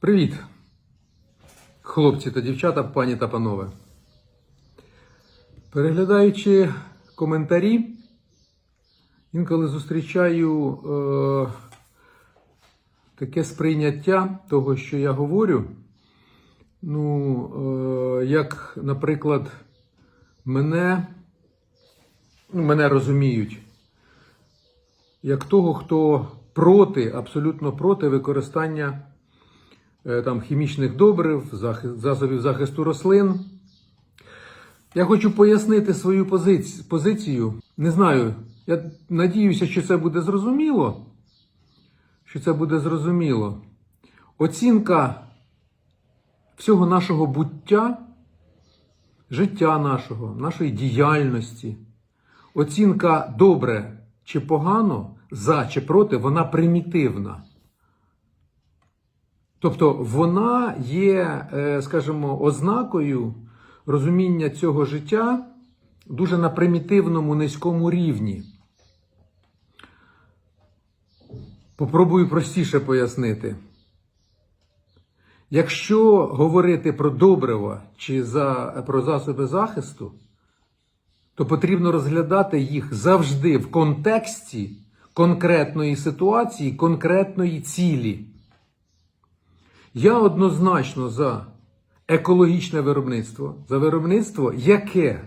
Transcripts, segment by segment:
Привіт, хлопці та дівчата, пані та панове. Переглядаючи коментарі, інколи зустрічаю е, таке сприйняття того, що я говорю. Ну, е, як, наприклад, мене, ну, мене розуміють, як того, хто проти, абсолютно проти використання там, хімічних добрив, засобів захисту рослин. Я хочу пояснити свою позицію. позицію. Не знаю, я надіюся, що це буде зрозуміло. Що це буде зрозуміло. Оцінка всього нашого буття, життя нашого, нашої діяльності, оцінка добре чи погано, за чи проти, вона примітивна. Тобто вона є, е, скажімо, ознакою розуміння цього життя дуже на примітивному низькому рівні. Попробую простіше пояснити. Якщо говорити про добрива чи за, про засоби захисту, то потрібно розглядати їх завжди в контексті конкретної ситуації, конкретної цілі. Я однозначно за екологічне виробництво, за виробництво, яке,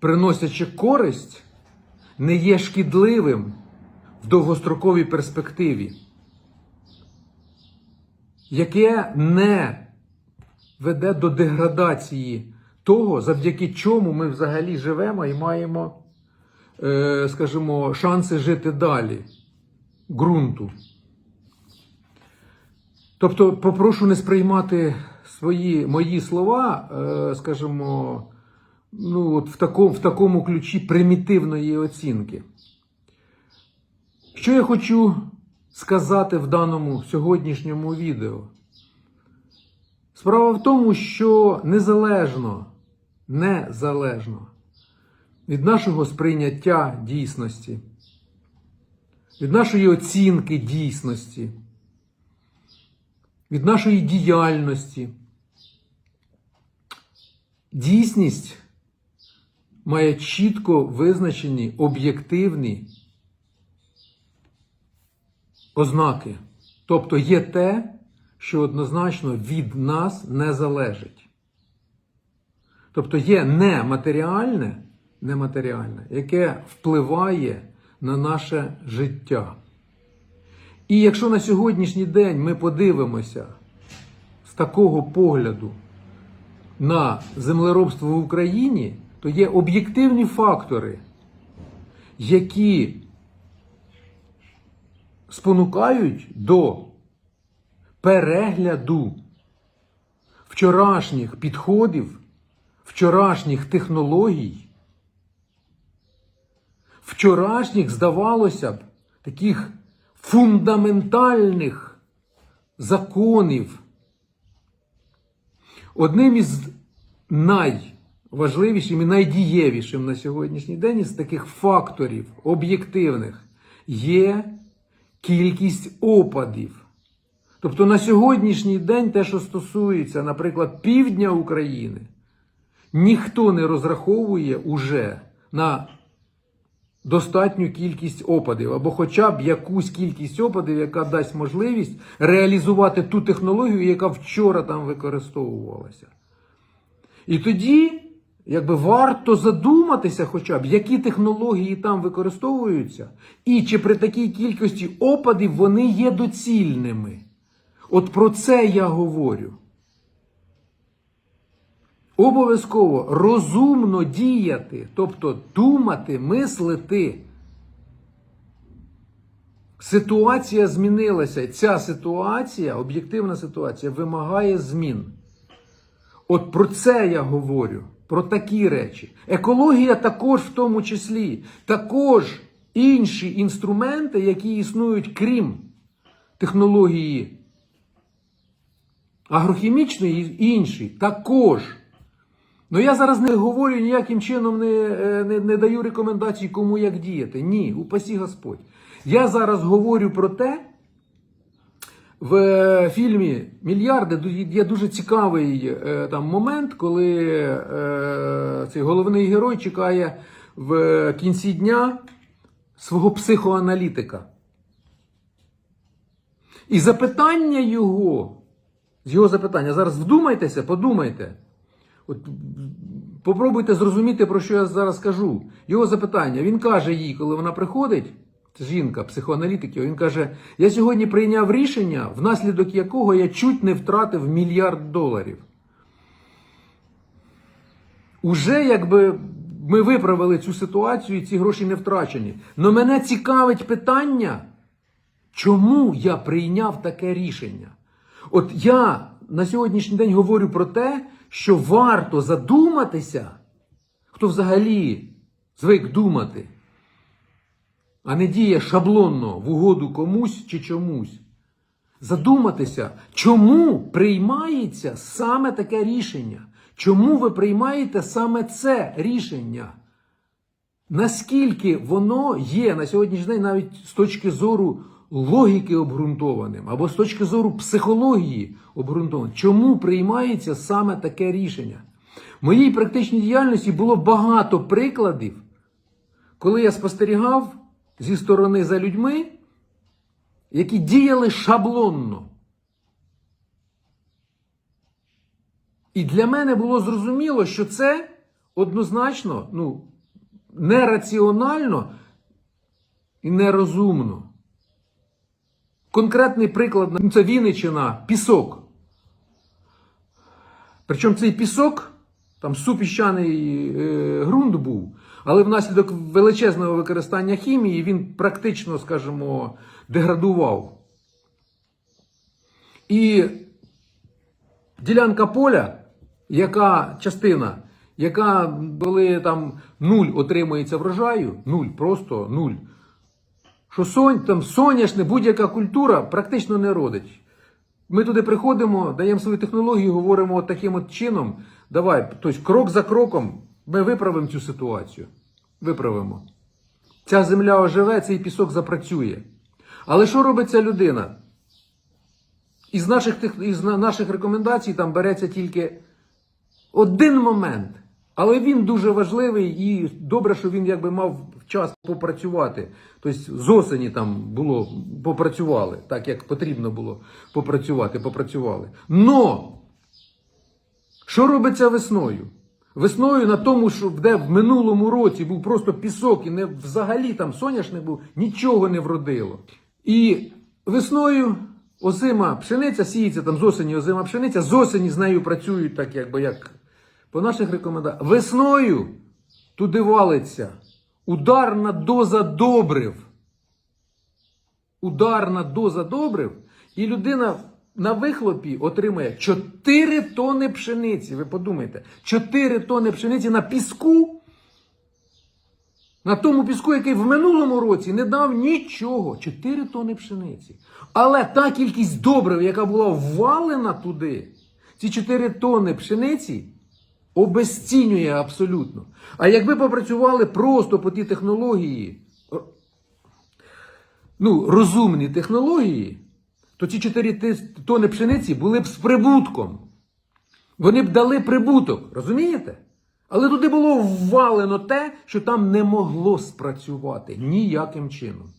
приносячи користь, не є шкідливим в довгостроковій перспективі, яке не веде до деградації того, завдяки чому ми взагалі живемо і маємо, е, скажімо, шанси жити далі ґрунту. Тобто, попрошу не сприймати свої мої слова, е, скажімо, ну, от в, такому, в такому ключі примітивної оцінки. Що я хочу сказати в даному сьогоднішньому відео? Справа в тому, що незалежно, незалежно від нашого сприйняття дійсності, від нашої оцінки дійсності, від нашої діяльності, дійсність має чітко визначені об'єктивні ознаки. Тобто є те, що однозначно від нас не залежить. Тобто є нематеріальне, нематеріальне, яке впливає на наше життя. І якщо на сьогоднішній день ми подивимося з такого погляду на землеробство в Україні, то є об'єктивні фактори, які спонукають до перегляду вчорашніх підходів, вчорашніх технологій, вчорашніх, здавалося б, таких фундаментальних законів. Одним із найважливішим і найдієвішим на сьогоднішній день із таких факторів об'єктивних є кількість опадів. Тобто на сьогоднішній день те, що стосується, наприклад, півдня України, ніхто не розраховує уже на достатню кількість опадів, або хоча б якусь кількість опадів, яка дасть можливість реалізувати ту технологію, яка вчора там використовувалася. І тоді, якби варто задуматися, хоча б, які технології там використовуються, і чи при такій кількості опадів вони є доцільними. От про це я говорю. Обов'язково розумно діяти, тобто думати, мислити. Ситуація змінилася. Ця ситуація, об'єктивна ситуація, вимагає змін. От про це я говорю, про такі речі. Екологія також в тому числі, також інші інструменти, які існують крім технології агрохімічної і інші, також. Ну я зараз не говорю ніяким чином не, е, не, не даю рекомендацій, кому як діяти. Ні, упасі Господь. Я зараз говорю про те, В е, фільмі Мільярди є дуже цікавий е, там момент, коли е, цей головний герой чекає в кінці дня свого психоаналітика. І запитання його, його запитання, зараз вдумайтеся, подумайте. От попробуйте зрозуміти, про що я зараз кажу. Його запитання. Він каже їй, коли вона приходить, жінка, психоаналітик, він каже: Я сьогодні прийняв рішення, внаслідок якого я чуть не втратив мільярд доларів. Уже якби ми виправили цю ситуацію і ці гроші не втрачені. Но мене цікавить питання, чому я прийняв таке рішення? От я на сьогоднішній день говорю про те, що варто задуматися, хто взагалі звик думати, а не діє шаблонно в угоду комусь чи чомусь. Задуматися, чому приймається саме таке рішення? Чому ви приймаєте саме це рішення? Наскільки воно є на сьогоднішній день навіть з точки зору логіки обґрунтованим або з точки зору психології обґрунтованим? Чому приймається саме таке рішення? В моїй практичній діяльності було багато прикладів, коли я спостерігав зі сторони за людьми, які діяли шаблонно. І для мене було зрозуміло, що це однозначно ну, нераціонально і нерозумно. Конкретний приклад ну, це Вінниччина, пісок. Причому цей пісок, там супіщаний е, ґрунт був, але внаслідок величезного використання хімії він практично, скажімо, деградував. І ділянка поля, яка частина, яка коли там нуль отримується врожаю, нуль, просто нуль. Що сон, там соняшне, будь-яка культура практично не родить. Ми туди приходимо, даємо свою технологію, говоримо от таким от чином. Давай, тобто крок за кроком ми виправимо цю ситуацію. Виправимо. Ця земля оживе, цей пісок запрацює. Але що робить ця людина? Із наших, із наших рекомендацій там береться тільки один момент. Але він дуже важливий і добре, що він якби мав час попрацювати. Тобто з осені там було, попрацювали, так як потрібно було попрацювати, попрацювали. Но що робиться весною? Весною на тому, що де в минулому році був просто пісок і не взагалі там соняшник був, нічого не вродило. І весною озима пшениця сіється там з осені озима пшениця, з осені з нею працюють так, якби як по наших рекомендаціях. Весною туди валиться ударна доза добрив. Ударна доза добрив, і людина на вихлопі отримує 4 тони пшениці. Ви подумайте, 4 тони пшениці на піску. На тому піску, який в минулому році не дав нічого. 4 тони пшениці. Але та кількість добрив, яка була ввалена туди, ці 4 тони пшениці обезцінює абсолютно. А якби попрацювали просто по тій технології, ну, розумні технології, то ці 4 тони пшениці були б з прибутком. Вони б дали прибуток, розумієте? Але туди було ввалено те, що там не могло спрацювати ніяким чином.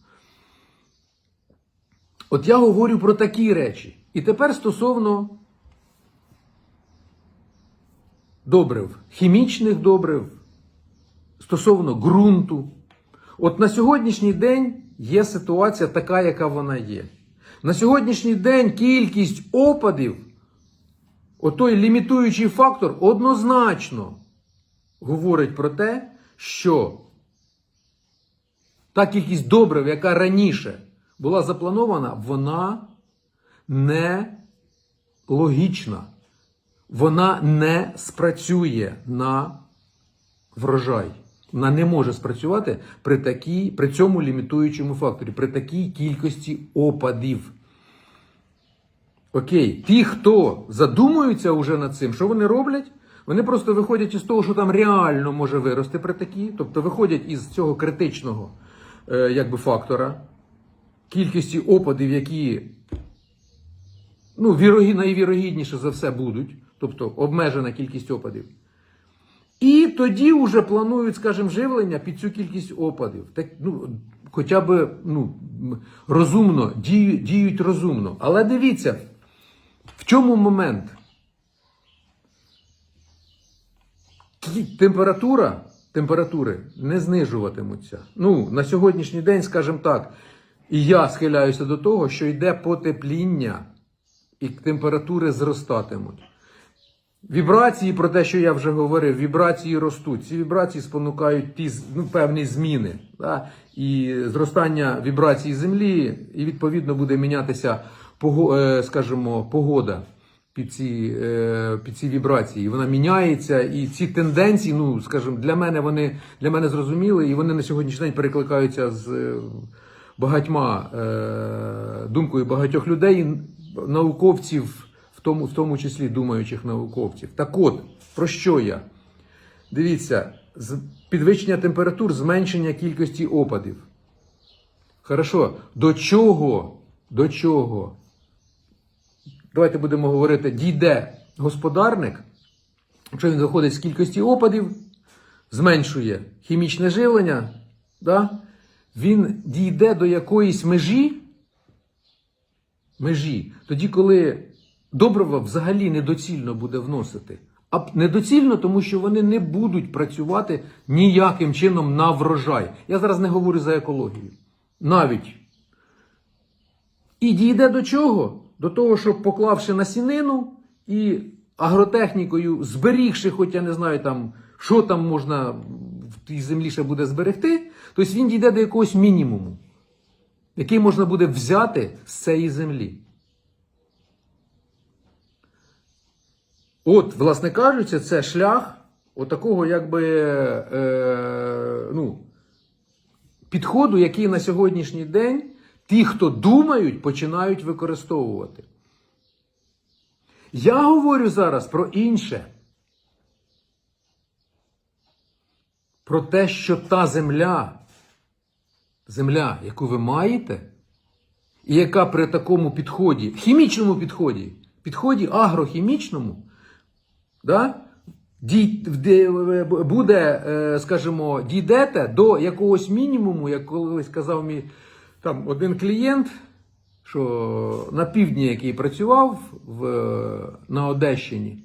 От я говорю про такі речі. І тепер стосовно добрив, хімічних добрив, стосовно ґрунту. От на сьогоднішній день є ситуація така, яка вона є. На сьогоднішній день кількість опадів, отой лімітуючий фактор, однозначно говорить про те, що та кількість добрив, яка раніше була запланована, вона не логічна. Вона не спрацює на врожай. Вона не може спрацювати при, такій, при цьому лімітуючому факторі, при такій кількості опадів. Окей, ті, хто задумуються вже над цим, що вони роблять? Вони просто виходять із того, що там реально може вирости при такій, тобто виходять із цього критичного е, якби, фактора, кількості опадів, які ну, вірогі, найвірогідніше за все будуть, тобто обмежена кількість опадів. І тоді вже планують, скажімо, живлення під цю кількість опадів. Так, ну, хоча б ну, розумно, діють, діють розумно. Але дивіться, в чому момент? Температура, температури не знижуватимуться. Ну, на сьогоднішній день, скажімо так, і я схиляюся до того, що йде потепління, і температури зростатимуть. Вібрації, про те, що я вже говорив, вібрації ростуть. Ці вібрації спонукають ті ну, певні зміни. Да? І зростання вібрацій землі, і відповідно буде мінятися е, скажімо, погода під ці, е, під ці вібрації. Вона міняється, і ці тенденції, ну скажімо, для мене вони для мене зрозуміли, і вони на сьогоднішній день перекликаються з е, багатьма думкою багатьох людей, науковців, тому, в тому числі думаючих науковців. Так от, про що я? Дивіться, підвищення температур, зменшення кількості опадів. Хорошо, до чого? До чого? Давайте будемо говорити, дійде господарник, якщо він виходить з кількості опадів, зменшує хімічне живлення, да? він дійде до якоїсь межі, межі, тоді, коли добрива взагалі недоцільно буде вносити. А недоцільно, тому що вони не будуть працювати ніяким чином на врожай. Я зараз не говорю за екологію. Навіть. І дійде до чого? До того, що поклавши насінину і агротехнікою, зберігши, хоч я не знаю там, що там можна в тій землі ще буде зберегти, тобто він дійде до якогось мінімуму, який можна буде взяти з цієї землі. От, власне кажучи, це шлях отакого, якби, е, ну, підходу, який на сьогоднішній день ті, хто думають, починають використовувати. Я говорю зараз про інше. Про те, що та земля, земля, яку ви маєте, і яка при такому підході, хімічному підході, підході агрохімічному, да, дій- буде, е, скажімо, дійдете до якогось мінімуму, як колись казав мій там один клієнт, що на півдні, який працював в, на Одещині,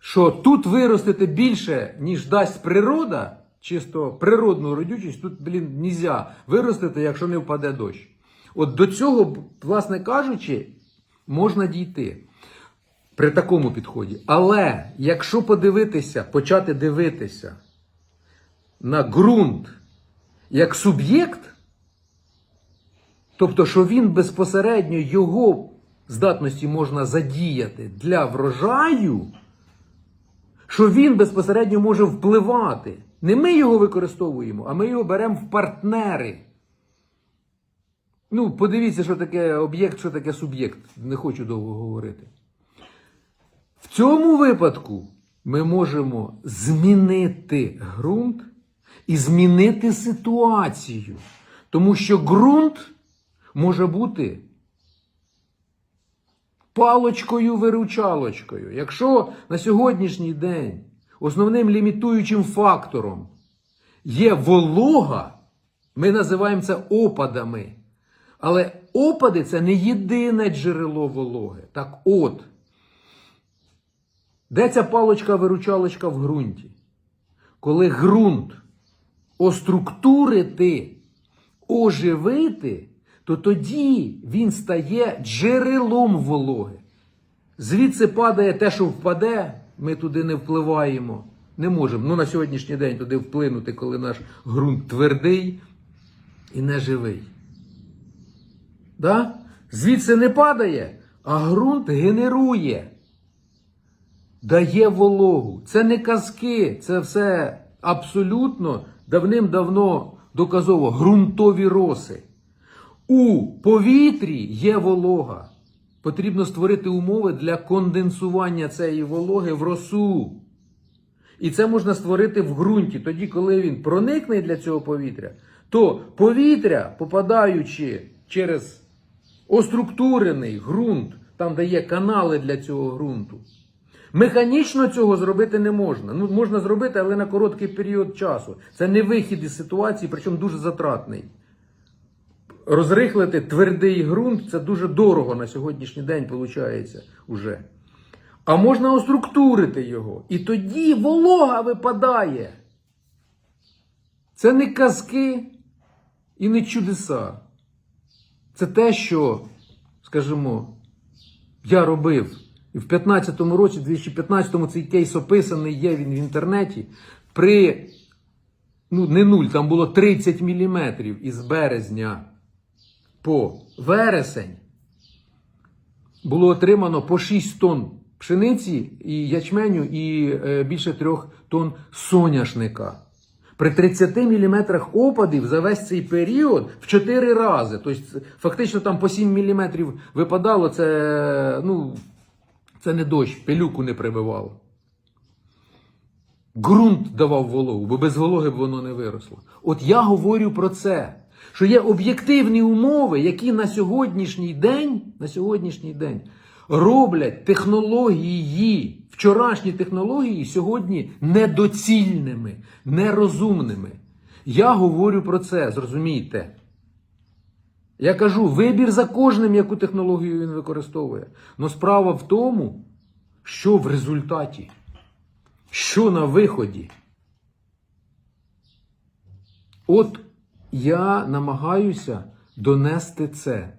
що тут виростити більше, ніж дасть природа, чисто природну родючість, тут, блін, нельзя виростити, якщо не впаде дощ. От до цього, власне кажучи, можна дійти при такому підході. Але якщо подивитися, почати дивитися на ґрунт як суб'єкт, тобто, що він безпосередньо його здатності можна задіяти для врожаю, що він безпосередньо може впливати. Не ми його використовуємо, а ми його беремо в партнери. Ну, подивіться, що таке об'єкт, що таке суб'єкт. Не хочу довго говорити. В цьому випадку ми можемо змінити ґрунт і змінити ситуацію. Тому що ґрунт може бути палочкою-виручалочкою. Якщо на сьогоднішній день основним лімітуючим фактором є волога, ми називаємо це опадами. Але опади це не єдине джерело вологи. Так от, де ця палочка-виручалочка в ґрунті? Коли ґрунт оструктурити, оживити, то тоді він стає джерелом вологи. Звідси падає те, що впаде, ми туди не впливаємо. Не можемо. Ну, на сьогоднішній день туди вплинути, коли наш ґрунт твердий і неживий. Да? Звідси не падає, а ґрунт генерує, дає вологу. Це не казки, це все абсолютно давним-давно доказово ґрунтові роси. У повітрі є волога. Потрібно створити умови для конденсування цієї вологи в росу. І це можна створити в ґрунті. Тоді, коли він проникне для цього повітря, то повітря, попадаючи через оструктурений ґрунт, там де є канали для цього ґрунту. Механічно цього зробити не можна. Ну, можна зробити, але на короткий період часу. Це не вихід із ситуації, причому дуже затратний. Розрихлити твердий ґрунт це дуже дорого на сьогоднішній день виходить уже. А можна оструктурити його. І тоді волога випадає. Це не казки і не чудеса. Це те, що, скажімо, я робив. І в 15-му році, 2015-му цей кейс описаний, є він в інтернеті. При ну, не нуль, там було 30 мм із березня по вересень було отримано по 6 тонн пшениці і ячменю, і е, більше 3 тонн соняшника. При 30 мм опадів за весь цей період в 4 рази. Тобто, фактично там по 7 мм випадало, це, ну, це не дощ, пилюку не прибивало. Ґрунт давав вологу, бо без вологи б воно не виросло. От я говорю про це, що є об'єктивні умови, які на сьогоднішній день, на сьогоднішній день роблять технології, вчорашні технології сьогодні недоцільними, нерозумними. Я говорю про це, зрозумійте. Я кажу, вибір за кожним, яку технологію він використовує. Но справа в тому, що в результаті, що на виході. От я намагаюся донести це.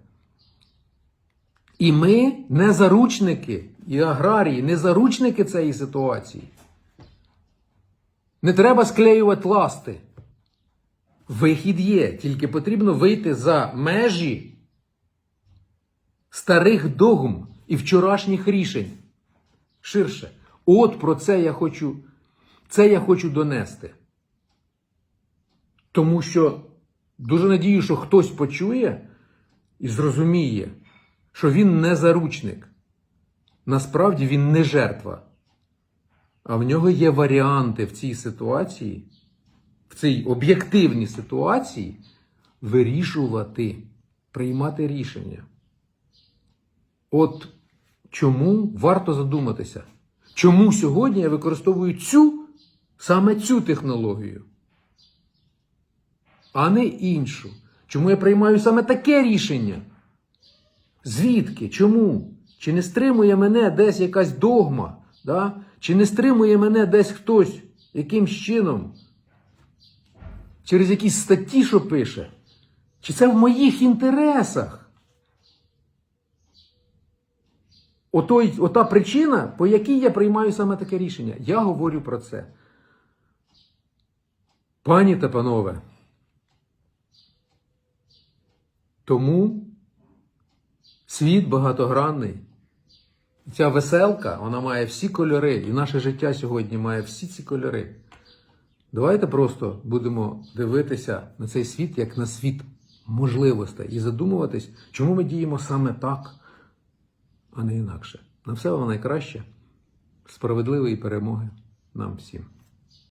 І ми не заручники, і аграрії, не заручники цієї ситуації. Не треба склеювати ласти. Вихід є, тільки потрібно вийти за межі старих догм і вчорашніх рішень. Ширше. От про це я хочу, це я хочу донести. Тому що дуже надію, що хтось почує і зрозуміє, що він не заручник. Насправді він не жертва. А в нього є варіанти в цій ситуації, цій об'єктивній ситуації вирішувати, приймати рішення. От чому варто задуматися? Чому сьогодні я використовую цю, саме цю технологію, а не іншу? Чому я приймаю саме таке рішення? Звідки? Чому? Чи не стримує мене десь якась догма? Да? Чи не стримує мене десь хтось якимсь чином? Через якісь статті, що пише? Чи це в моїх інтересах? Отой, ота причина, по якій я приймаю саме таке рішення. Я говорю про це. Пані та панове. Тому світ багатогранний. Ця веселка, вона має всі кольори, і наше життя сьогодні має всі ці кольори. Давайте просто будемо дивитися на цей світ як на світ можливостей і задумуватись, чому ми діємо саме так, а не інакше. На все вам найкраще, справедливої перемоги нам всім.